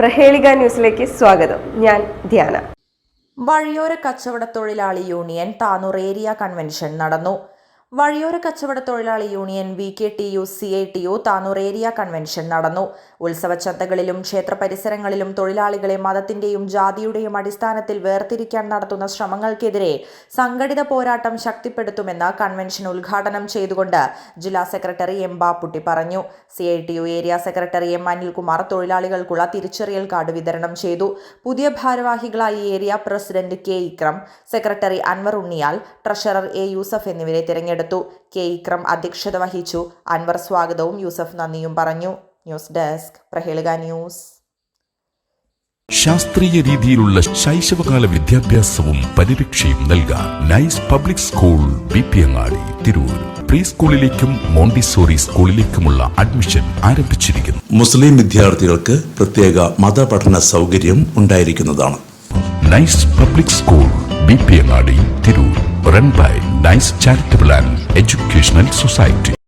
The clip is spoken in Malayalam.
പ്രഹേളിക ന്യൂസിലേക്ക് സ്വാഗതം. ഞാൻ ധ്യാന. വഴിയോര കച്ചവട തൊഴിലാളി യൂണിയൻ താനൂർ ഏരിയ കൺവെൻഷൻ നടന്നു. വഴിയോര കച്ചവട തൊഴിലാളി union V K T U C I T U Tanur area convention നടന്നു. ഉത്സവ ചന്തകളിലും ക്ഷേത്ര പരിസരങ്ങളിലും തൊഴിലാളികളെ മതത്തിന്റെയും ജാതിയുടെയും അടിസ്ഥാനത്തിൽ വേർതിരിക്കാൻ നടത്തുന്ന ശ്രമങ്ങൾക്കെതിരെ സംഘടിത പോരാട്ടം ശക്തിപ്പെടുത്തുമെന്ന് കൺവെൻഷൻ ഉദ്ഘാടനം ചെയ്തുകൊണ്ട് ജില്ലാ സെക്രട്ടറി എം ബാപ്പുട്ടി പറഞ്ഞു. C I T U area secretary M Anilkumar തൊഴിലാളികൾക്കുള്ള തിരിച്ചറിയൽ കാർഡ് വിതരണം ചെയ്തു. പുതിയ ഭാരവാഹികളായി area president K Ikram secretary Anwar Unniyal treasurer A Yusuf എന്നിവരെ തിരഞ്ഞെടുത്തു. കെ. ഇക്രം അധ്യക്ഷത വഹിച്ചു. അൻവർ സ്വാഗതവും യൂസഫ് നന്ദിയും പറഞ്ഞു. News desk Prahelika news. ശാസ്ത്രീയ രീതിയിലുള്ള ശൈശവകാല വിദ്യാഭ്യാസവും പരിരക്ഷയും നൽകാൻ nice public school B P. Angadi Tirur. Pre സ്കൂളിലേക്കും Montessori സ്കൂളിലേക്കുമുള്ള അഡ്മിഷൻ ആരംഭിച്ചിരിക്കുന്നു. മുസ്ലിം വിദ്യാർത്ഥികൾക്ക് പ്രത്യേക മതപഠന സൗകര്യം ഉണ്ടായിരിക്കുന്നതാണ്. Nice public school B P. Angadi Tirur. Run by nice charitable and educational society